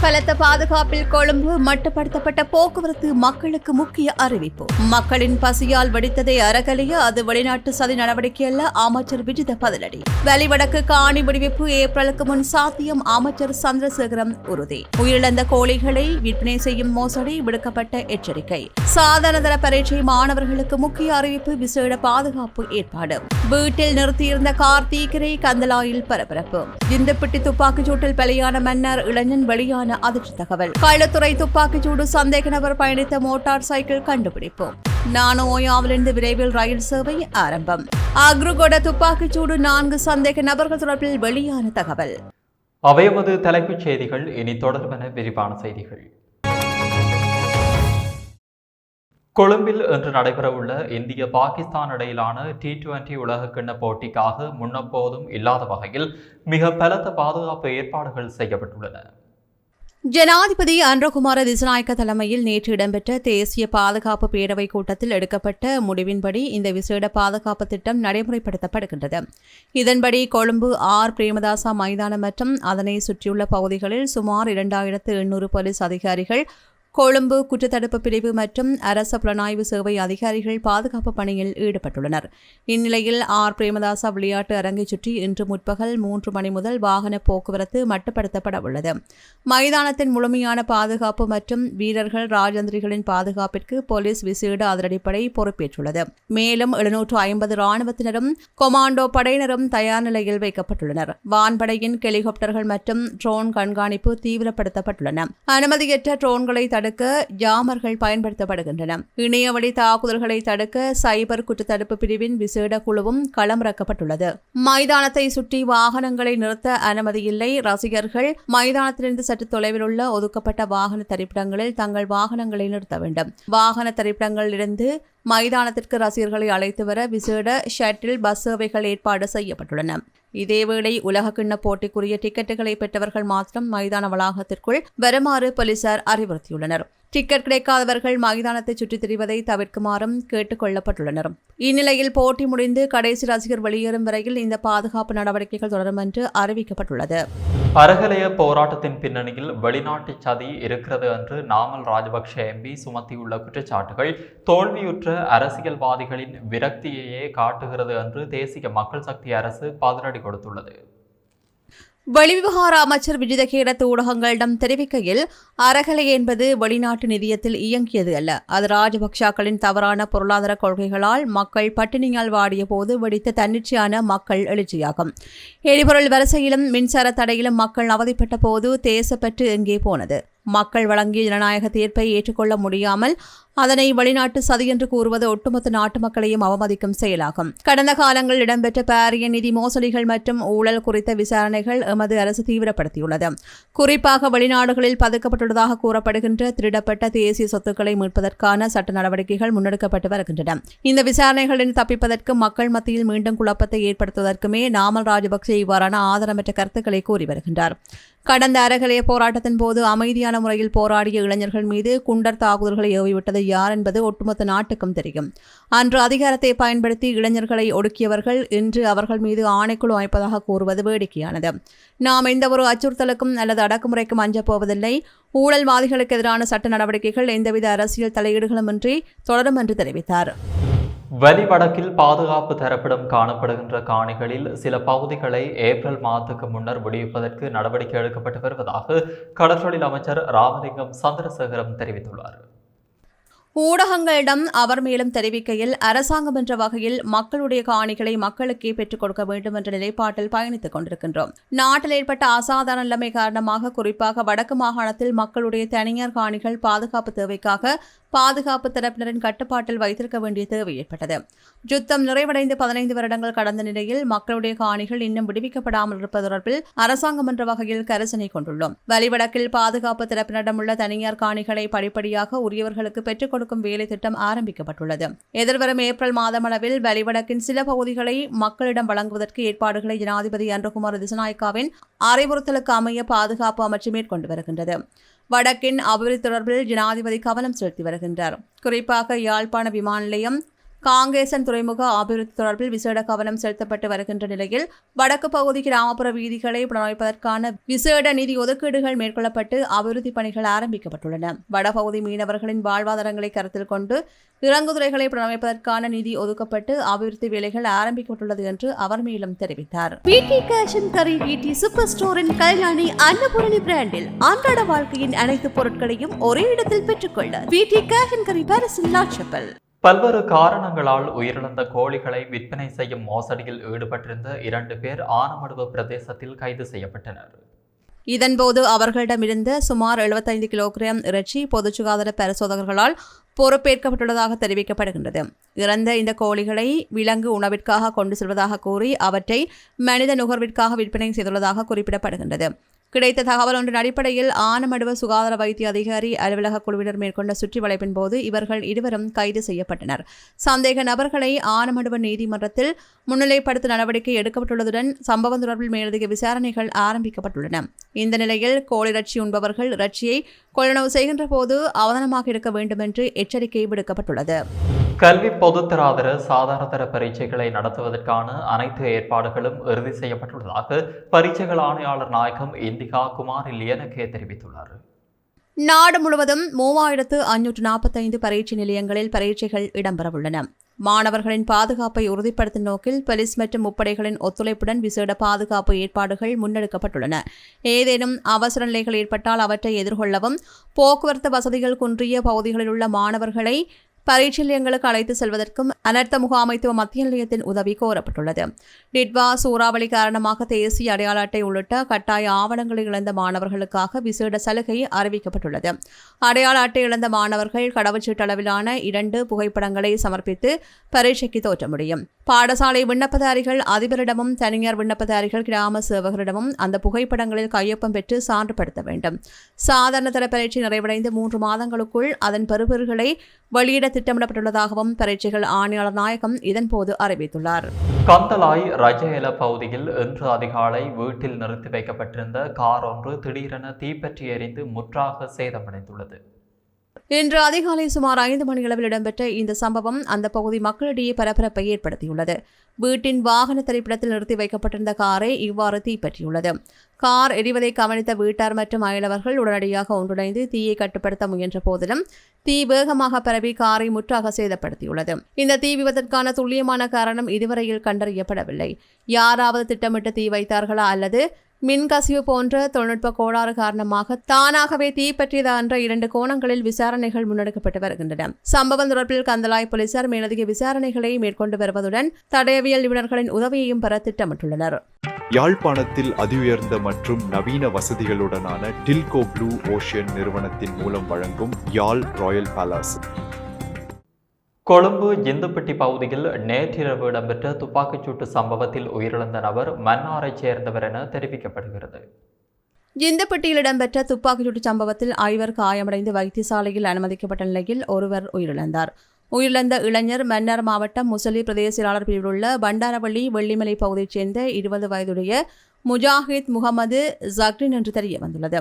பலத்த பாதுகாப்பில் கொழும்பு மட்டுப்படுத்தப்பட்ட போக்குவரத்து மக்களுக்கு முக்கிய அறிவிப்பு. மக்களின் பசியால் வெடித்ததை அறகலைய அது வெளிநாட்டு சதி நடவடிக்கை அல்ல அமைச்சர் விஜித பதிலடி. வெளிவடக்கு காணி விடுவிப்பு ஏப்ரலுக்கு முன் சாத்தியம் அமைச்சர் சந்திரசேகரம் உறுதி. உயிரிழந்த கோழிகளை விற்பனை செய்யும் மோசடி விடுக்கப்பட்ட எச்சரிக்கை. சாதாரணதர பரீட்சை மாணவர்களுக்கு முக்கிய அறிவிப்பு விசேட பாதுகாப்பு ஏற்பாடு. வீட்டில் நிறுத்தியிருந்த கார் தீக்கிரை கந்தலாயில் பரபரப்பு. இந்துப்பிட்டி துப்பாக்கிச் சூட்டில் பலியான மன்னர் இளைஞன் வெளியான அதிர்ச்சி தகவல். கள்ளத்துறை துப்பாக்கிச்சூடு சந்தேக நபர் பயணித்த மோட்டார் சைக்கிள் கண்டுபிடிப்பு. நானோ ஓயாவிலிருந்து விரைவில் ரயில் சேவை ஆரம்பம். அக்ருகொட துப்பாக்கிச்சூடு நான்கு சந்தேக நபர்கள் தொடர்பில் வெளியான தகவல். அவையமது தலைப்புச் செய்திகள் இனி தொடர்பென விரிவான செய்திகள். கொழும்பில் இன்று நடைபெறவுள்ள இந்திய பாகிஸ்தான் இடையிலான டி டுவெண்டி உலகக்கிண்ண போட்டிக்காக முன்னப்போதும் இல்லாத வகையில் மிக பலத்த பாதுகாப்பு ஏற்பாடுகள் செய்யப்பட்டுள்ளன. ஜனாதிபதி அன்றகுமார திசநாயக்க தலைமையில் நேற்று இடம்பெற்ற தேசிய பாதுகாப்பு பேரவைக் கூட்டத்தில் எடுக்கப்பட்ட முடிவின்படி இந்த விசேட பாதுகாப்பு திட்டம் நடைமுறைப்படுத்தப்படுகின்றது. இதன்படி கொழும்பு ஆர். பிரேமதாசா மைதானம் மற்றும் அதனை சுற்றியுள்ள பகுதிகளில் சுமார் இரண்டாயிரத்து எண்ணூறு போலீஸ் அதிகாரிகள் கொழும்பு குற்றத்தடுப்பு பிரிவு மற்றும் அரச புலனாய்வு சேவை அதிகாரிகள் பாதுகாப்பு பணியில் ஈடுபட்டுள்ளனர். இந்நிலையில் ஆர். பிரேமதாசா விளையாட்டு அரங்கை சுற்றி இன்று முற்பகல் மூன்று மணி முதல் வாகன போக்குவரத்து மட்டுப்படுத்தப்பட உள்ளது. மைதானத்தின் முழுமையான பாதுகாப்பு மற்றும் வீரர்கள் ராஜந்திரிகளின் பாதுகாப்பிற்கு போலீஸ் விசேட அதிரடிப்படை பொறுப்பேற்றுள்ளது. மேலும் எழுநூற்று ஐம்பது ராணுவத்தினரும் கொமாண்டோ படையினரும் தயார் நிலையில் வைக்கப்பட்டுள்ளனர். வான்படையின் ஹெலிகாப்டர்கள் மற்றும் ட்ரோன் கண்காணிப்பு தீவிரப்படுத்தப்பட்டுள்ளன. அனுமதியற்ற ட்ரோன்களை தடுக்க ஜாமர்கள் பயன்படுத்தப்படுகின்றன. இணையவழி தாக்குதல்களை தடுக்க சைபர் குற்றத்தடுப்பு பிரிவின் விசேட குழுவும் களமிறக்கப்பட்டுள்ளது மைதானத்தை சுற்றி வாகனங்களை நிறுத்த அனுமதியில்லை ரசிகர்கள் மைதானத்திலிருந்து சற்று தொலைவில் உள்ள ஒதுக்கப்பட்ட வாகன தரிப்பிடங்களில் தங்கள் வாகனங்களை நிறுத்த வேண்டும். வாகன தரிப்பிடங்களிலிருந்து மைதானத்திற்கு ரசிகர்களை அழைத்து வர விசேட ஷட்டில் பஸ் சேவைகள் ஏற்பாடு செய்யப்பட்டுள்ளன. இதேவேளை உலகக்கிண்ண போட்டிக்குரிய டிக்கெட்டுகளை பெற்றவர்கள் மாத்திரம் மைதான வளாகத்திற்குள் வருமாறு போலீசார் அறிவுறுத்தியுள்ளனர். டிக்கெட் கிடைக்காதவர்கள் மைதானத்தை சுற்றித் திரிவதை தவிர்க்குமாறும் கேட்டுக் கொள்ளப்பட்டுள்ளனர். இந்நிலையில் போட்டி முடிந்து கடைசி ரசிகர் வெளியேறும் வரையில் இந்த பாதுகாப்பு நடவடிக்கைகள் தொடரும் என்று அறிவிக்கப்பட்டுள்ளது. அரகலைய போராட்டத்தின் பின்னணியில் வெளிநாட்டு சதி இருக்கிறது என்று நாமல் ராஜபக்ஷ எம்பி சுமத்தியுள்ள குற்றச்சாட்டுகள் தோல்வியுற்ற அரசியல்வாதிகளின் விரக்தியையே காட்டுகிறது என்று தேசிய மக்கள் சக்தி அரசு பதிலடி கொடுத்துள்ளது. வெளிவிவகார அமைச்சர் விஜிதகேரத் ஊடகங்களிடம் தெரிவிக்கையில் அறகலை என்பது வெளிநாட்டு நிதியத்தில் இயங்கியது அல்ல. அது ராஜபக்சாக்களின் தவறான பொருளாதார கொள்கைகளால் மக்கள் பட்டினியால் வாடிய போது வெடித்த தன்னிச்சையான மக்கள் எழுச்சியாகும். எரிபொருள் வரிசையிலும் மின்சார தடையிலும் மக்கள் அவதிப்பட்ட போது தேசப்பற்று எங்கே போனது? மக்கள் வழங்கிய ஜனநாயக தீர்ப்பை ஏற்றுக்கொள்ள முடியாமல் அதனை வெளிநாட்டு சதி என்று கூறுவது ஒட்டுமொத்த நாட்டு மக்களையும் அவமதிக்கும் செயலாகும். கடந்த காலங்களில் இடம்பெற்ற பாரிய நிதி மோசடிகள் மற்றும் ஊழல் குறித்த விசாரணைகள் எமது அரசு தீவிரப்படுத்தியுள்ளது. குறிப்பாக வெளிநாடுகளில் பதுக்கப்பட்டுள்ளதாக கூறப்படுகின்ற திருடப்பட்ட தேசிய சொத்துக்களை மீட்பதற்கான சட்ட நடவடிக்கைகள் முன்னெடுக்கப்பட்டு வருகின்றன. இந்த விசாரணைகளில் தப்பிப்பதற்கும் மக்கள் மத்தியில் மீண்டும் குழப்பத்தை ஏற்படுத்துவதற்குமே நாமல் ராஜபக்சே இவ்வாறான ஆதரமற்ற கருத்துக்களை கூறி வருகின்றார். கடந்த அறகலைய போராட்டத்தின் போது அமைதியான முறையில் போராடிய இளைஞர்கள் மீது குண்டர் தாக்குதல்களை ஏவிவிட்டதை யார் என்பது ஒட்டுமொத்த நாட்டுக்கும் தெரியும். அன்று அதிகாரத்தை பயன்படுத்தி இளைஞர்களை ஒடுக்கியவர்கள் இன்று அவர்கள் மீது ஆணைக்குழு அமைப்பதாக கூறுவது வேடிக்கையானது. நாம் எந்த ஒரு அச்சுறுத்தலுக்கும் அல்லது அடக்குமுறைக்கும் அஞ்சப் போவதில்லை. ஊழல்வாதிகளுக்கு எதிரான சட்ட நடவடிக்கைகள் எந்தவித அரசியல் தலையீடுகளுமின்றி தொடரும் என்று தெரிவித்தார். வலிவடக்கில் பாதுகாப்பு தரப்பிடம் காணப்படுகின்ற காணிகளில் சில பகுதிகளை ஏப்ரல் மாதத்துக்கு முன்னர் முடிவிப்பதற்கு நடவடிக்கை எடுக்கப்பட்டு வருவதாக கடற்றொழில் அமைச்சர் ராமலிங்கம் சந்திரசேகரம் தெரிவித்துள்ளார். ஊடகங்களிடம் அவர் மேலும் தெரிவிக்கையில் அரசாங்கம் என்ற வகையில் மக்களுடைய காணிகளை மக்களுக்கே பெற்றுக் கொடுக்க வேண்டும் என்ற நிலைப்பாட்டில் பயணித்துக் கொண்டிருக்கின்றோம். நாட்டில் ஏற்பட்ட அசாதாரண நிலைமை காரணமாக குறிப்பாக வடக்கு மாகாணத்தில் மக்களுடைய தனியார் காணிகள் பாதுகாப்பு தேவைக்காக பாதுகாப்பு தரப்பினரின் கட்டுப்பாட்டில் வைத்திருக்க வேண்டிய தேவை ஏற்பட்டது. யுத்தம் நிறைவடைந்து பதினைந்து வருடங்கள் கடந்த நிலையில் மக்களுடைய காணிகள் இன்னும் விடுவிக்கப்படாமல் இருப்பது தொடர்பில் அரசாங்கம் என்ற வகையில் கரிசனை கொண்டுள்ளோம். வலிவடக்கில் பாதுகாப்பு தரப்பினரிடம் உள்ள தனியார் காணிகளை படிப்படியாக உரியவர்களுக்கு பெற்றுக் கொடுக்கும் வேலை திட்டம் ஆரம்பிக்கப்பட்டுள்ளது. எதிர்வரும் ஏப்ரல் மாதமளவில் வலிவடக்கின் சில பகுதிகளை மக்களிடம் வழங்குவதற்கு ஏற்பாடுகளை ஜனாதிபதி அன்றகுமார் திசநாயக்காவின் அறிவுறுத்தலுக்கு அமைய பாதுகாப்பு அமைச்சு மேற்கொண்டு வருகின்றது. வடக்கின் அபிவிருத்தி தொடர்பில் ஜனாதிபதி கவனம் செலுத்தி வருகின்றார். குறிப்பாக யாழ்ப்பாண விமான நிலையம் காங்கேசன் துறைமுக அபிவிருத்தி தொடர்பில் விசேட கவனம் செலுத்தப்பட்டு வருகின்ற நிலையில் வடக்கு பகுதி கிராமப்புற வீதிகளை புனரமைப்பதற்கான விசேட நிதி ஒதுக்கீடுகள் மேற்கொள்ளப்பட்டு அபிவிருத்தி பணிகள் ஆரம்பிக்கப்பட்டுள்ளன. வடபகுதி மீனவர்களின் வாழ்வாதாரங்களை கருத்தில் கொண்டு இறங்குதுறைகளை புனரமைப்பதற்கான நிதி ஒதுக்கப்பட்டு அபிவிருத்தி வேலைகள் ஆரம்பிக்கப்பட்டுள்ளது என்று அவர் மேலும் தெரிவித்தார். வீட்டி கேஷ் கரி வீட்டி சூப்பர் ஸ்டோரின் கல்யாணி அன்னபூரணி பிராண்டில் அன்றாட வாழ்க்கையின் அனைத்து பொருட்களையும் ஒரே இடத்தில் பெற்றுக்கொள்ள வீட்டி கேஷ் கரி பல்வேறு காரணங்களால் உயிரிழந்த கோழிகளை விற்பனை செய்யும் மோசடியில் ஈடுபட்டிருந்த இரண்டு பேர் ஆனமடுவு பிரதேசத்தில் கைது செய்யப்பட்டனர். இதன்போது அவர்களிடமிருந்து சுமார் 75 கிலோகிராம் இறைச்சி பொது சுகாதார பரிசோதகர்களால் பொறுப்பேற்கப்பட்டுள்ளதாக தெரிவிக்கப்படுகின்றது. இறந்த இந்த கோழிகளை விலங்கு உணவிற்காக கொண்டு செல்வதாக கூறி அவற்றை மனித நுகர்விற்காக விற்பனை செய்துள்ளதாக குறிப்பிடப்படுகின்றது. கிடைத்த தகவல் ஒன்றின் அடிப்படையில் ஆனமடுவ சுகாதார வைத்திய அதிகாரி அலுவலக குழுவினர் மேற்கொண்ட சுற்றி வளைப்பின் போது இவர்கள் இருவரும் கைது செய்யப்பட்டனர். சந்தேக நபர்களை ஆனமடுவ நீதிமன்றத்தில் முன்னிலைப்படுத்த நடவடிக்கை எடுக்கப்பட்டுள்ளதுடன் சம்பவம் தொடர்பில் மேலதிக விசாரணைகள் ஆரம்பிக்கப்பட்டுள்ளன. இந்த நிலையில் கோழி ரட்சி உண்பவர்கள் ரட்சியை கொள்ளளவு செய்கின்ற போது அவதானமாக இருக்க வேண்டும் என்று எச்சரிக்கை விடுக்கப்பட்டுள்ளது. கல்வி பொதுத்தராதர சாதாரணதர பரீட்சைகளை நடத்துவதற்கான அனைத்து ஏற்பாடுகளும் இறுதி செய்யப்பட்டுள்ளதாக பரீட்சைகள் ஆணையாளர் நாயகம் இந்திகா குமார் லியனகே தெரிவித்துள்ளார். நாடு முழுவதும் மூவாயிரத்து அஞ்சூற்று நாற்பத்தைந்து பரீட்சை நிலையங்களில் பரீட்சைகள் இடம்பெறவுள்ளன. மாணவர்களின் பாதுகாப்பை உறுதிப்படுத்தும் நோக்கில் போலீஸ் மற்றும் முப்படைகளின் ஒத்துழைப்புடன் விசேட பாதுகாப்பு ஏற்பாடுகள் முன்னெடுக்கப்பட்டுள்ளன. ஏதேனும் அவசர நிலைகள் ஏற்பட்டால் அவற்றை எதிர்கொள்ளவும் போக்குவரத்து வசதிகள் குன்றிய பகுதிகளில் உள்ள மாணவர்களை பரீட்சை நிலையங்களுக்கு அழைத்து செல்வதற்கும் அனர்த்த முகாமைத்துவ மத்திய நிலையத்தின் உதவி கோரப்பட்டுள்ளது. டிட்வா சூறாவளி காரணமாக தேசிய அடையாள அட்டை உள்ளிட்ட கட்டாய ஆவணங்களை இழந்த மாணவர்களுக்காக விசேட சலுகை அறிவிக்கப்பட்டுள்ளது. அடையாள அட்டை இழந்த மாணவர்கள் கடவுச்சீட்டு அளவிலான இரண்டு புகைப்படங்களை சமர்ப்பித்து பரீட்சைக்கு தோற்ற முடியும். பாடசாலை விண்ணப்பதாரிகள் அதிபரிடமும் தனியார் விண்ணப்பதாரிகள் கிராம சேவகரிடமும் அந்த புகைப்படங்களில் கையொப்பம் பெற்று சான்றுபடுத்த வேண்டும். சாதாரண தர பரீட்சை நிறைவடைந்து மூன்று மாதங்களுக்குள் அதன் பெறுபேறுகளை வெளியிட திட்டமிடப்பட்டுள்ளதாகவும் பரீட்சைகள் ஆணையாளர் நாயகம் இதன்போது அறிவித்துள்ளார். கந்தலாய் ரஜயல பகுதியில் இன்று அதிகாலை வீட்டில் நிறுத்தி வைக்கப்பட்டிருந்த கார் ஒன்று திடீரென தீப்பற்றி எரிந்து முற்றாக சேதமடைந்துள்ளது. இன்று அதிகாலை சுமார் ஐந்து மணியளவில் இடம்பெற்ற இந்த சம்பவம் அந்த பகுதி மக்களிடையே பரபரப்பை ஏற்படுத்தியுள்ளது. வீட்டின் வாகன திரைப்படத்தில் நிறுத்தி வைக்கப்பட்டிருந்த காரை இவ்வாறு தீப்பற்றியுள்ளது. கார் எரிவதை கவனித்த வீட்டார் மற்றும் அயலவர்கள் உடனடியாக ஒன்றிணைந்து தீயை கட்டுப்படுத்த முயன்ற போதிலும் தீ வேகமாக பரவி காரை முற்றாக சேதப்படுத்தியுள்ளது. இந்த தீ விபத்திற்கான துல்லியமான காரணம் இதுவரையில் கண்டறியப்படவில்லை. யாராவது திட்டமிட்டு தீ வைத்தார்களா அல்லது மின்கசிவு போன்ற தொழில்நுட்ப கோளாறு காரணமாக தானாகவே தீப்பற்றியதான்ற இரண்டு கோணங்களில் விசாரணைகள் முன்னெடுக்கப்பட்டு வருகின்றன. சம்பவம் தொடர்பில் கந்தலாய் போலீசார் மேலதிக விசாரணைகளை மேற்கொண்டு வருவதுடன் தடயவியல் நிபுணர்களின் உதவியையும் பெற திட்டமிட்டுள்ளனர். யாழ்ப்பாணத்தில் அதிஉயர்ந்த மற்றும் நவீன வசதிகளுடனான டில்கோ ப்ளூ ஓஷியன் நிறுவனத்தின் மூலம் வழங்கும் யாழ் ராயல் பேலஸ். கொழும்பு இந்துப்பட்டி பகுதியில் நேற்றிரவு இடம்பெற்ற துப்பாக்கிச்சூட்டு சம்பவத்தில் உயிரிழந்த நபர் மன்னாரைச் சேர்ந்தவர் என தெரிவிக்கப்படுகிறது. இந்தப்பட்டியில் இடம்பெற்ற துப்பாக்கிச்சூட்டு சம்பவத்தில் ஐவர் காயமடைந்து வைத்தியசாலையில் அனுமதிக்கப்பட்ட நிலையில் ஒருவர் உயிரிழந்தார். உயிரிழந்த இளைஞர் மன்னார் மாவட்டம் முசலி பிரதேசியாளர் பிரிவில் உள்ள பண்டாரவள்ளி வெள்ளிமலை பகுதியைச் சேர்ந்த இருபது வயதுடைய முஜாஹித் முகமது ஜக்ரின் என்று தெரிய வந்துள்ளது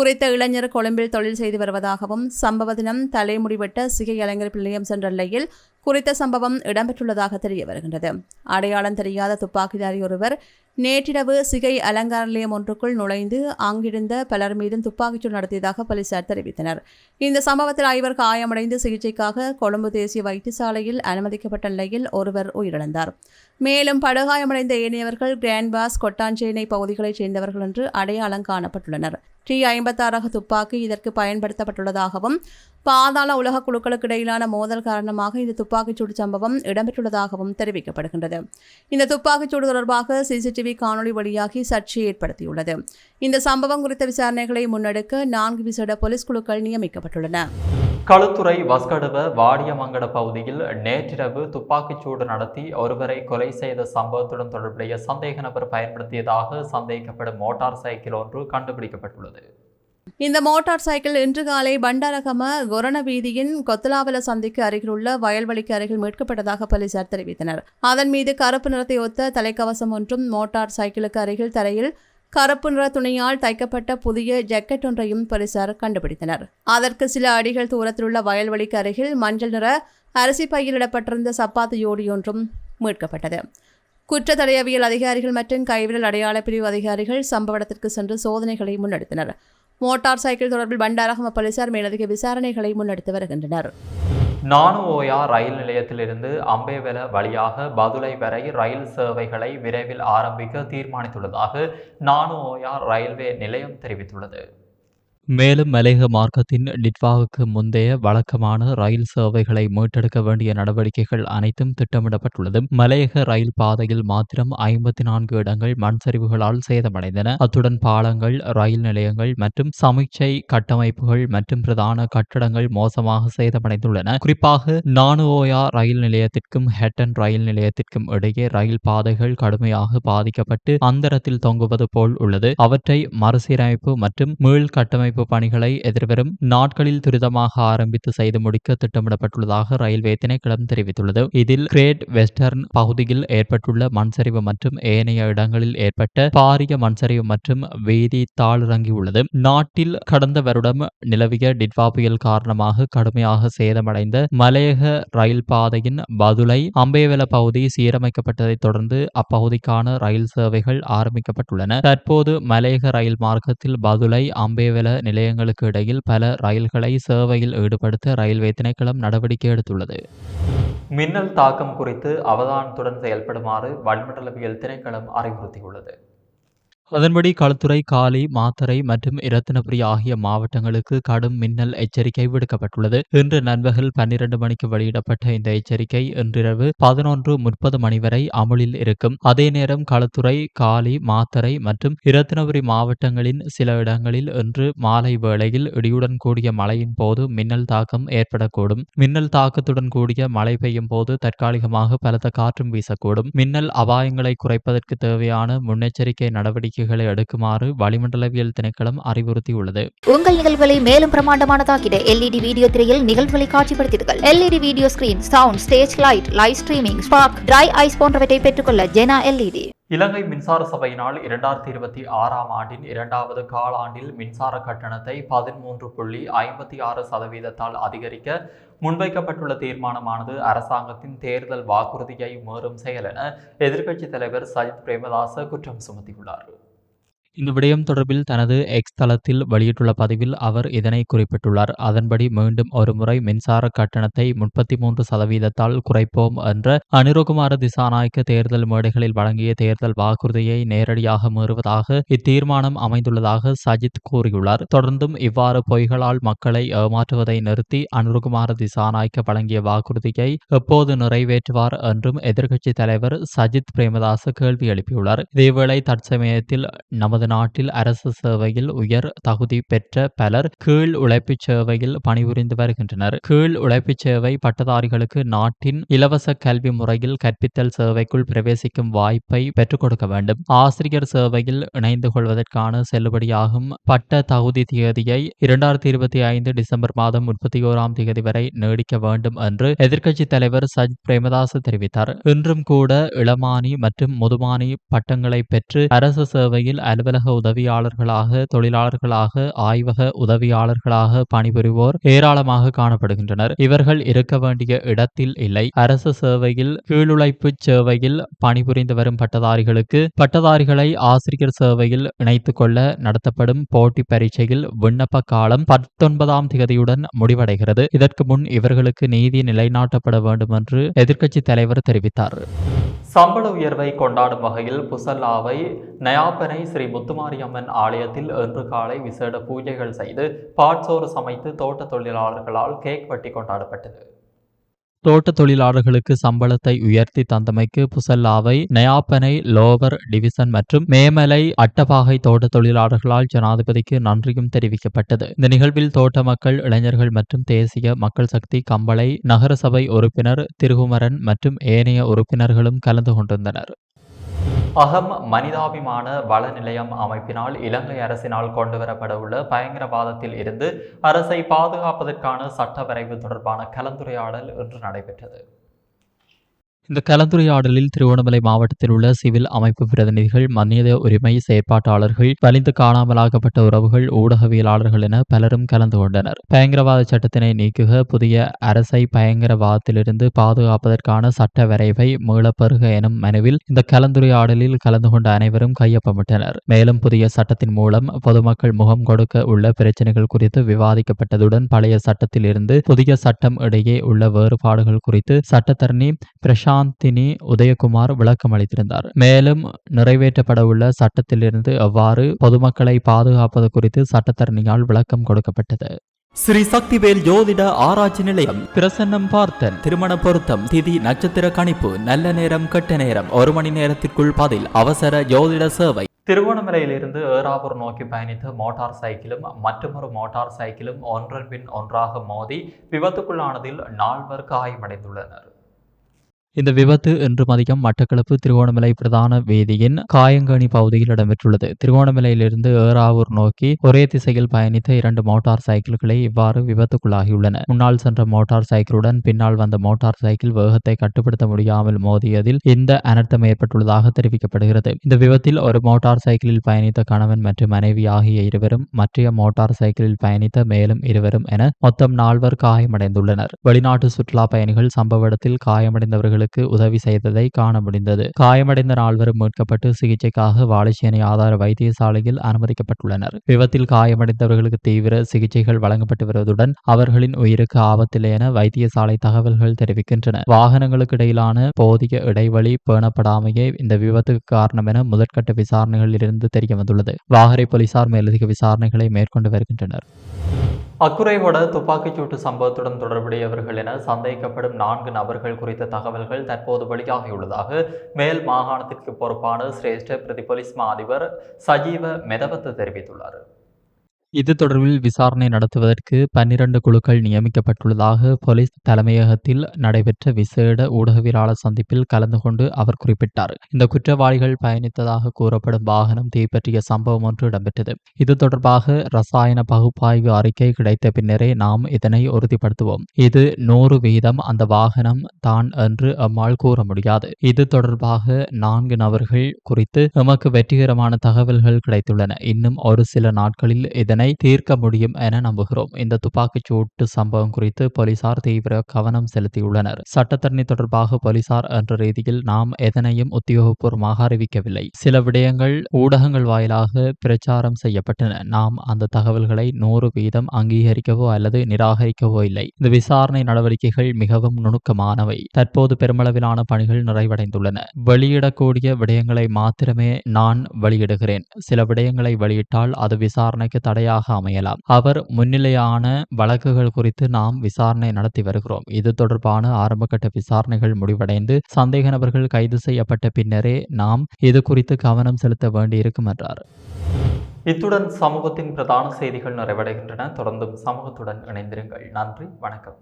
குறித்த இளைஞர் கொழும்பில் தொழில் செய்து வருவதாகவும் சம்பவ தினம் தலைமுடி வெட்ட சிகை இளைஞர் பிள்ளையம் சென்ற நிலையில் குறித்த சம்பவம் இடம்பெற்றுள்ளதாக தெரிய வருகின்றது. அடையாளம் தெரியாத துப்பாக்கிதாரி ஒருவர் நேற்றிரவு சிகை அலங்கார நிலையம் ஒன்றுக்குள் நுழைந்து அங்கிருந்த பலர் மீதும் துப்பாக்கிச்சூடு நடத்தியதாக போலீசார் தெரிவித்தனர். இந்த சம்பவத்தில் ஐவர் காயமடைந்து சிகிச்சைக்காக கொழும்பு தேசிய வைத்தியசாலையில் அனுமதிக்கப்பட்ட நிலையில் ஒருவர் உயிரிழந்தார். மேலும் படுகாயமடைந்த ஏனையவர்கள் கிராண்ட்பாஸ் கொட்டாஞ்சேனை பகுதிகளைச் சேர்ந்தவர்கள் என்று அடையாளம் காணப்பட்டுள்ளனர். டி ஐம்பத்தாறு ரக துப்பாக்கி இதற்கு பயன்படுத்தப்பட்டுள்ளதாகவும் பாதாள உலக குழுக்களுக்கு இடையிலான மோதல் காரணமாக இந்த துப்பாக்கிச்சூடு சம்பவம் இடம்பெற்றுள்ளதாகவும் தெரிவிக்கப்படுகின்றது. இந்த துப்பாக்கிச்சூடு தொடர்பாக சிசிடிவி காணொலி வழியாகி சர்ச்சை ஏற்படுத்தியுள்ளது. இந்த சம்பவம் குறித்த விசாரணைகளை முன்னெடுக்க நான்கு விசேட போலீஸ் குழுக்கள் நியமிக்கப்பட்டுள்ளன. களுத்துறை வஸ்கடுவ வாடியமங்கட பகுதியில் நேற்றிரவு துப்பாக்கிச்சூடு நடத்தி ஒருவரை கொலை செய்த சம்பவத்துடன் தொடர்புடைய சந்தேக நபர் பயன்படுத்தியதாக சந்தேகிக்கப்படும் மோட்டார் சைக்கிள் ஒன்று கண்டுபிடிக்கப்பட்டுள்ளது. இந்த மோட்டார் சைக்கிள் இன்று காலை பண்டாரகம கொரண வீதியின் கொத்தலாவல சந்திக்கு அருகிலுள்ள வயல்வெளிக்கு அருகில் மீட்கப்பட்டதாக போலீசார் தெரிவித்தனர். அதன் மீது கருப்பு நிறத்தை ஒத்த தலைக்கவசம் ஒன்றும் மோட்டார் சைக்கிளுக்கு அருகில் தரையில் கருப்பு நிற துணியால் தைக்கப்பட்ட புதிய ஜக்கெட் ஒன்றையும் போலீசார் கண்டுபிடித்தனர். அதற்கு சில அடிகள் தூரத்தில் உள்ள வயல்வெளிக்கு அருகில் மஞ்சள் நிற அரிசி பையில் இடப்பட்டிருந்த சப்பாத்து யோடி ஒன்றும் மீட்கப்பட்டது. தடையவியல் அதிகாரிகள் மற்றும் கைவிரல் அடையாள பிரிவு அதிகாரிகள் சம்பவ இடத்திற்கு சென்று சோதனைகளை முன்னெடுத்தனர். மோட்டார் சைக்கிள் தொடர்பில் பண்டாரகம போலீசார் மேலதிக விசாரணைகளை முன்னெடுத்து வருகின்றனர். நானுஓயா ரயில் நிலையத்திலிருந்து அம்பேவெல வழியாக பதுளை வரை ரயில் சேவைகளை விரைவில் ஆரம்பிக்க தீர்மானித்துள்ளதாக நானுஓயா ரயில்வே நிலையம் தெரிவித்துள்ளது. மேலும் மலேக மார்க்கத்தின் டிட்வாவுக்கு முந்தைய வழக்கமான ரயில் சேவைகளை மீட்டெடுக்க வேண்டிய நடவடிக்கைகள் அனைத்தும் திட்டமிடப்பட்டுள்ளது. மலையக ரயில் பாதையில் மாத்திரம் ஐம்பத்தி நான்கு இடங்கள் மண் சரிவுகளால் சேதமடைந்தன. அத்துடன் பாலங்கள் ரயில் நிலையங்கள் மற்றும் சமீட்சை கட்டமைப்புகள் மற்றும் பிரதான கட்டடங்கள் மோசமாக சேதமடைந்துள்ளன. குறிப்பாக நானுஓயா ரயில் நிலையத்திற்கும் ஹெட்டன் ரயில் நிலையத்திற்கும் இடையே ரயில் பாதைகள் கடுமையாக பாதிக்கப்பட்டு அந்தரத்தில் தொங்குவது போல் உள்ளது. அவற்றை மறுசீரமைப்பு மற்றும் மீள் கட்டமைப்பு பணிகளை எதிர்வரும் நாட்களில் துரிதமாக ஆரம்பித்து செய்து முடிக்க திட்டமிடப்பட்டுள்ளதாக ரயில்வே திணைக்களம் தெரிவித்துள்ளது. இதில் கிரேட் வெஸ்டர்ன் பகுதியில் ஏற்பட்டுள்ள மண்சரிவு மற்றும் ஏனைய இடங்களில் ஏற்பட்ட பாரிய மண்சரிவு மற்றும் வீதி தாளிறங்கியுள்ளது. நாட்டில் கடந்த வருடம் நிலவிய டிட்வா புயல் காரணமாக கடுமையாக சேதமடைந்த மலையக ரயில் பாதையின் பதுளை அம்பேவல பகுதி சீரமைக்கப்பட்டதைத் தொடர்ந்து அப்பகுதிக்கான ரயில் சேவைகள் ஆரம்பிக்கப்பட்டுள்ளன. தற்போது மலையக ரயில் மார்க்கத்தில் பதுளை அம்பேவல நிலையங்களுக்கு இடையில் பல ரயில்களை சேவையில் ஈடுபடுத்த ரயில்வே திணைக்களம் நடவடிக்கை எடுத்துள்ளது. மின்னல் தாக்கம் குறித்து அவதானத்துடன் செயல்படுமாறு வளிமண்டலவியல் திணைக்களம் அறிவுறுத்தியுள்ளது. அதன்படி களுத்துறை காலி மாத்தறை மற்றும் இரத்தினபுரி ஆகிய மாவட்டங்களுக்கு கடும் மின்னல் எச்சரிக்கை விடுக்கப்பட்டுள்ளது. இன்று நண்பகல் பன்னிரண்டு மணிக்கு வெளியிடப்பட்ட இந்த எச்சரிக்கை இன்றிரவு பதினொன்று முப்பது மணி வரை அமுலில் இருக்கும். அதே நேரம் களுத்துறை காலி மாத்தறை மற்றும் இரத்தினபுரி மாவட்டங்களின் சில இடங்களில் இன்று மாலை வேளையில் இடியுடன் கூடிய மழையின் போது மின்னல் தாக்கம் ஏற்படக்கூடும். மின்னல் தாக்கத்துடன் கூடிய மழை பெய்யும் போது தற்காலிகமாக பலத்த காற்றும் வீசக்கூடும். மின்னல் அபாயங்களை குறைப்பதற்கு தேவையான முன்னெச்சரிக்கை நடவடிக்கை நடவடிக்கைகளை எடுக்குமாறு வளிமண்டலவியல் திணைக்களம் அறிவுறுத்தியுள்ளது. உங்கள் நிகழ்வுகளை மேலும் பிரமாண்டமானதாக்கிட எல்இடி வீடியோ திரையில் நிகழ்வுகளை காட்சிப்படுத்திடுங்கள். LED video screen sound stage light live streaming spark dry ice போன்றவற்றை பெற்றுக்கொள்ள ஜெனா எல்இடி. இலங்கை மின்சார சபையினால் இரண்டாயிரத்தி இருபத்தி ஆறாம் ஆண்டின் இரண்டாவது காலாண்டில் மின்சார கட்டணத்தை பதிமூன்று புள்ளி ஐம்பத்தி ஆறு சதவீதத்தால் அதிகரிக்க முன்வைக்கப்பட்டுள்ள தீர்மானமானது அரசாங்கத்தின் தேர்தல் வாக்குறுதியை மீறும் செயல் என எதிர்க்கட்சித் தலைவர் சஜித் பிரேமதாச குற்றம் சுமத்தியுள்ளார். இந்த விடயம் தொடர்பில் தனது எக்ஸ் தளத்தில் வெளியிட்டுள்ள பதிவில் அவர் இதனை குறிப்பிட்டுள்ளார். அதன்படி மீண்டும் ஒருமுறை மின்சார கட்டணத்தை முப்பத்தி மூன்று சதவீதத்தால் குறைப்போம் என்ற அனிருகுமார திசாநாயக்க தேர்தல் மேடைகளில் வழங்கிய தேர்தல் வாக்குறுதியை நேரடியாக மீறுவதாக இத்தீர்மானம் அமைந்துள்ளதாக சஜித் கூறியுள்ளார். தொடர்ந்தும் இவ்வாறு பொய்களால் மக்களை ஏமாற்றுவதை நிறுத்தி அனுருகுமார திசாநாயக்க வழங்கிய வாக்குறுதியை எப்போது நிறைவேற்றுவார் என்றும் எதிர்க்கட்சித் தலைவர் சஜித் பிரேமதாச கேள்வி எழுப்பியுள்ளார். இதேவேளை தற்சமயத்தில் நமது நாட்டில் அரசு சேவையில் உயர் தகுதி பெற்ற பலர் கீழ் உழைப்புச் சேவையில் பணிபுரிந்து வருகின்றனர். கீழ் உழைப்புச் சேவை பட்டதாரிகளுக்கு நாட்டின் இலவச கல்வி முறையில் கற்பித்தல் சேவைக்குள் பிரவேசிக்கும் வாய்ப்பை பெற்றுக் கொடுக்க வேண்டும். ஆசிரியர் சேவையில் இணைந்து கொள்வதற்கான செல்லுபடியாகும் பட்ட தகுதி தேதியை இரண்டாயிரத்தி இருபத்தி ஐந்து டிசம்பர் மாதம் முப்பத்தி ஓராம் தேதி வரை நீடிக்க வேண்டும் என்று எதிர்க்கட்சித் தலைவர் சஜித் பிரேமதாச தெரிவித்தார். இன்றும் கூட இளமானி மற்றும் முதுமானி பட்டங்களை பெற்று அரசு சேவையில் அலுவலக உதவியாளர்களாக தொழிலாளர்களாக ஆய்வக உதவியாளர்களாக பணிபுரிவோர் ஏராளமாக காணப்படுகின்றனர். இவர்கள் இருக்க வேண்டிய இடத்தில் இல்லை. அரசு சேவையில் கீழுழைப்பு சேவையில் பணிபுரிந்து வரும் பட்டதாரிகளுக்கு பட்டதாரிகளை ஆசிரியர் சேவையில் இணைத்துக் கொள்ள நடத்தப்படும் போட்டி பரீட்சையில் விண்ணப்ப காலம் பத்தொன்பதாம் திகதியுடன் முடிவடைகிறது. இதற்கு முன் இவர்களுக்கு நீதி நிலைநாட்டப்பட வேண்டும் என்று எதிர்க்கட்சி தலைவர் தெரிவித்தார். சம்பள உயர்வை கொண்டாடும் வகையில் புசல்லாவை நயாப்பனை ஸ்ரீ முத்துமாரியம்மன் ஆலயத்தில் இன்று காலை விசேட பூஜைகள் செய்து பாட்சோறு சமைத்து தோட்ட தொழிலாளர்களால் கேக் வெட்டி கொண்டாடப்பட்டது. தோட்ட தொழிலாளர்களுக்கு சம்பளத்தை உயர்த்தி தந்தமைக்கு புசல்லாவை நயாப்பனை லோவர் டிவிசன் மற்றும் மேமலை அட்டபாகை தோட்ட தொழிலாளர்களால் ஜனாதிபதிக்கு நன்றியும் தெரிவிக்கப்பட்டது. இந்த நிகழ்வில் தோட்ட மக்கள் இளைஞர்கள் மற்றும் தேசிய மக்கள் சக்தி கம்பளை நகரசபை உறுப்பினர் திருகுமரன் மற்றும் ஏனைய உறுப்பினர்களும் கலந்து கொண்டிருந்தனர். அகம் மனிதாபிமான வள நிலையம் அமைப்பினால் இலங்கை அரசினால் கொண்டுவரப்படவுள்ள பயங்கரவாதத்தில் இருந்து அரசை பாதுகாப்பதற்கான சட்ட வரைவு தொடர்பான கலந்துரையாடல் இன்று நடைபெற்றது. இந்த கலந்துரையாடலில் திருவண்ணாமலை மாவட்டத்தில் உள்ள சிவில் அமைப்பு பிரதிநிதிகள் மனித உரிமை செயற்பாட்டாளர்கள் வலிந்து காணாமலாக்கப்பட்ட உறவுகள் ஊடகவியலாளர்கள் என பலரும் கலந்து கொண்டனர். பயங்கரவாத சட்டத்தினை நீக்குக புதிய அரசை பயங்கரவாதத்திலிருந்து பாதுகாப்பதற்கான சட்ட வரைவை மீளப்பெறுக எனும் மனுவில் இந்த கலந்துரையாடலில் கலந்து கொண்ட அனைவரும் கையொப்பமிட்டனர். மேலும் புதிய சட்டத்தின் மூலம் பொதுமக்கள் முகம் கொடுக்க உள்ள பிரச்சனைகள் குறித்து விவாதிக்கப்பட்டதுடன் பழைய சட்டத்தில் இருந்து புதிய சட்டம் இடையே உள்ள வேறுபாடுகள் குறித்து சட்டத்தரணி பிரசாந்தினி உதயகுமார் விளக்கம் அளித்திருந்தார். மேலும் நிறைவேற்றப்பட உள்ள சட்டத்திலிருந்து எவ்வாறு பொதுமக்களை பாதுகாப்பது குறித்து சட்டத்தரணியால் விளக்கம் கொடுக்கப்பட்டது. ஸ்ரீ சக்திவேல் ஜோதிட ஆராய்ச்சி நிலையம் பிரசன்னம் பார்த்தன். திருமண பொருத்தம் திதி நட்சத்திர கணிப்பு நல்ல நேரம் கெட்ட நேரம் ஒரு மணி நேரத்திற்குள் பதில் அவசர ஜோதிட சேவை. திருவண்ணாமலையிலிருந்து ஏறாவூர் நோக்கி பயணித்த மோட்டார் சைக்கிளும் மற்றொரு மோட்டார் சைக்கிளும் ஒன்றன் பின் ஒன்றாக மோதி விபத்துக்குள்ளானதில் நால்வர் காயமடைந்துள்ளனர். இந்த விபத்து இன்று மதியம் மட்டக்களப்பு திருவோணமலை பிரதான வீதியின் காயங்கனி பகுதியில் இடம்பெற்றுள்ளது. திருவோணமலையிலிருந்து ஏறாவூர் நோக்கி ஒரே திசையில் பயணித்த இரண்டு மோட்டார் சைக்கிள்களை இவ்வாறு விபத்துக்குள்ளாகியுள்ளன. முன்னால் சென்ற மோட்டார் சைக்கிளுடன் பின்னால் வந்த மோட்டார் சைக்கிள் வேகத்தை கட்டுப்படுத்த முடியாமல் மோதியதில் இந்த அனர்த்தம் ஏற்பட்டுள்ளதாக தெரிவிக்கப்படுகிறது. இந்த விபத்தில் ஒரு மோட்டார் சைக்கிளில் பயணித்த கணவன் மற்றும் மனைவி ஆகிய இருவரும் மற்றைய மோட்டார் சைக்கிளில் பயணித்த மேலும் இருவரும் என மொத்தம் நால்வர் காயமடைந்துள்ளனர். வெளிநாட்டு சுற்றுலா பயணிகள் சம்பவ இடத்தில் காயமடைந்தவர்கள் காயமடைந்தவர்களுக்கு உதவி செய்ததை காண முடிந்தது. காயமடைந்த நால்வரும் மீட்கப்பட்டு சிகிச்சைக்காக வாழைச்சேனை ஆதார வைத்தியசாலையில் அனுமதிக்கப்பட்டுள்ளனர். விபத்தில் காயமடைந்தவர்களுக்கு தீவிர சிகிச்சைகள் வழங்கப்பட்டு வருவதுடன் அவர்களின் உயிருக்கு ஆபத்தில்லை என வைத்தியசாலை தகவல்கள் தெரிவிக்கின்றன. வாகனங்களுக்கு இடையிலான போதிய இடைவெளி பேணப்படாமையே இந்த விபத்துக்கு காரணம் என முதற்கட்ட விசாரணைகளில் இருந்து தெரிய வந்துள்ளது வாகரை போலீசார் மேலதிக விசாரணைகளை மேற்கொண்டு வருகின்றனர். அக்குறைவோட துப்பாக்கிச்சூட்டு சம்பவத்துடன் தொடர்புடையவர்கள் என சந்தேகிக்கப்படும் நான்கு நபர்கள் குறித்த தகவல்கள் தற்போது வெளியாகியுள்ளதாக மேல் மாகாணத்திற்கு பொறுப்பான சிரேஷ்ட பிரதி அதிபர் சஜீவ மெதவத்து தெரிவித்துள்ளார். இது தொடர்பில் விசாரணை நடத்துவதற்கு பன்னிரண்டு குழுக்கள் நியமிக்கப்பட்டுள்ளதாக போலீஸ் தலைமையகத்தில் நடைபெற்ற விசேட ஊடகவியலாளர் சந்திப்பில் கலந்து கொண்டு அவர் குறிப்பிட்டார். இந்த குற்றவாளிகள் பயணித்ததாக கூறப்படும் வாகனம் தீப்பற்றிய சம்பவம் ஒன்று இடம்பெற்றது. இது தொடர்பாக ரசாயன பகுப்பாய்வு அறிக்கை கிடைத்த பின்னரே நாம் இதனை உறுதிப்படுத்துவோம். இது நூறு வீதம் அந்த வாகனம் தான் என்று அம்மால் கூற முடியாது. இது தொடர்பாக நான்கு நபர்கள் குறித்து எமக்கு வெற்றிகரமான தகவல்கள் கிடைத்துள்ளன. இன்னும் ஒரு சில நாட்களில் இதனை தீர்க்க முடியும் என நம்புகிறோம். இந்த துப்பாக்கிச் சூட்டு சம்பவம் குறித்து போலீசார் தீவிர கவனம் செலுத்தியுள்ளனர். சட்டத்தரணி தொடர்பாக போலீசார் என்ற ரீதியில் நாம் எதனையும் உத்தியோகபூர்வமாக அறிவிக்கவில்லை. சில விடயங்கள் ஊடகங்கள் வாயிலாக பிரச்சாரம் செய்யப்பட்டன. நாம் அந்த தகவல்களை நூறு வீதம் அங்கீகரிக்கவோ அல்லது நிராகரிக்கவோ இல்லை. இந்த விசாரணை நடவடிக்கைகள் மிகவும் நுணுக்கமானவை. தற்போது பெருமளவிலான பணிகள் நிறைவடைந்துள்ளன. வெளியிடக்கூடிய விடயங்களை மாத்திரமே நான் வெளியிடுகிறேன். சில விடயங்களை வெளியிட்டால் அது விசாரணைக்கு தடையாக அமையலாம். அவர் முன்னிலையான வழக்குகள் குறித்து நாம் விசாரணை நடத்தி வருகிறோம். இது தொடர்பான ஆரம்பகட்ட விசாரணைகள் முடிவடைந்து சந்தேக நபர்கள் கைது செய்யப்பட்ட பின்னரே நாம் இது குறித்து கவனம் செலுத்த வேண்டியிருக்கும் என்றார். இத்துடன் சமூகத்தின் பிரதான செய்திகள் நிறைவடைகின்றன. தொடர்ந்தும் சமூகத்துடன் இணைந்திருங்கள். நன்றி. வணக்கம்.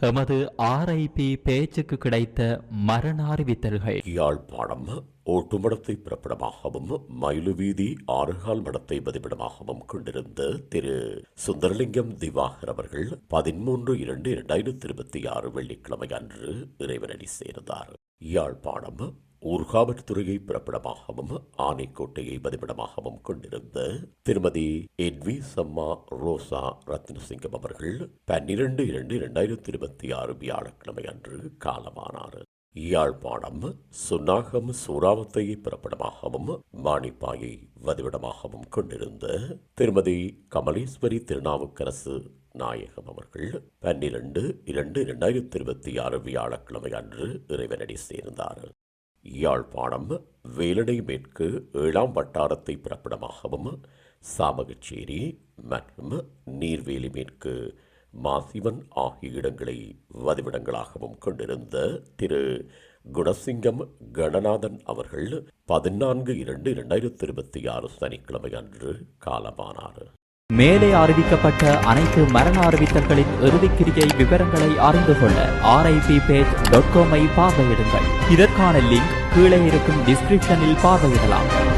எமது ஆர்ஐபி பேச்சுக்கு கிடைத்த மரண அறிவித்தல்கள். யாழ்ப்பாணம் ஓட்டுமடத்தை பிறப்பிடமாகவும் மயிலுவீதி ஆறுகால் மடத்தை பதிப்பிடமாகவும் கொண்டிருந்த திரு. சுந்தரலிங்கம் திவாகர் அவர்கள் பதிமூன்று இரண்டு இரண்டாயிரத்தி இருபத்தி ஆறு வெள்ளிக்கிழமை அன்று இறைவனடி சேர்ந்தார். யாழ்ப்பாணம் ஊர்காவல்துறையை பிறப்பிடமாகவும் ஆனைக்கோட்டையை பதிப்பிடமாகவும் கொண்டிருந்த திருமதி என்வி சம்மா ரோசா ரத்னசிங்கம் அவர்கள் பன்னிரண்டு இரண்டு இரண்டாயிரத்தி இருபத்தி ஆறு வியாழக்கிழமை அன்று காலமானார். யாழ்ப்பாணம் சுன்னாகம் சூறாவத்தையை பிறப்பிடமாகவும் மாணிப்பாயை வதிவிடமாகவும் கொண்டிருந்த திருமதி கமலேஸ்வரி திருநாவுக்கரசு நாயகம் அவர்கள் பன்னிரண்டு இரண்டு இரண்டாயிரத்தி இருபத்தி ஆறு வியாழக்கிழமை அன்று இறைவனடி சேர்ந்தார். யாழ்ப்பாணம் வேலடை மேற்கு ஏழாம் வட்டாரத்தை பிறப்பிடமாகவும் சாமகச்சேரி மற்றும் நீர்வேலி மேற்கு மாசிவன் ஆகிய இடங்களை வதிவிடங்களாகவும் கொண்டிருந்த திரு. குணசிங்கம் கணநாதன் அவர்கள் பதினான்கு இரண்டு இரண்டாயிரத்தி இருபத்தி ஆறு சனிக்கிழமை அன்று காலமானார். மேலே அறிவிக்கப்பட்ட அனைத்து மரண அறிவித்தல்களின் இறுதிக்கிரியை விவரங்களை அறிந்து கொள்ள ஆர்ஐபி பேஜ் டாட் காமை பார்வையிடுங்கள். இதற்கான லிங்க் கீழே இருக்கும் டிஸ்கிரிப்ஷனில் பார்வையிடலாம்.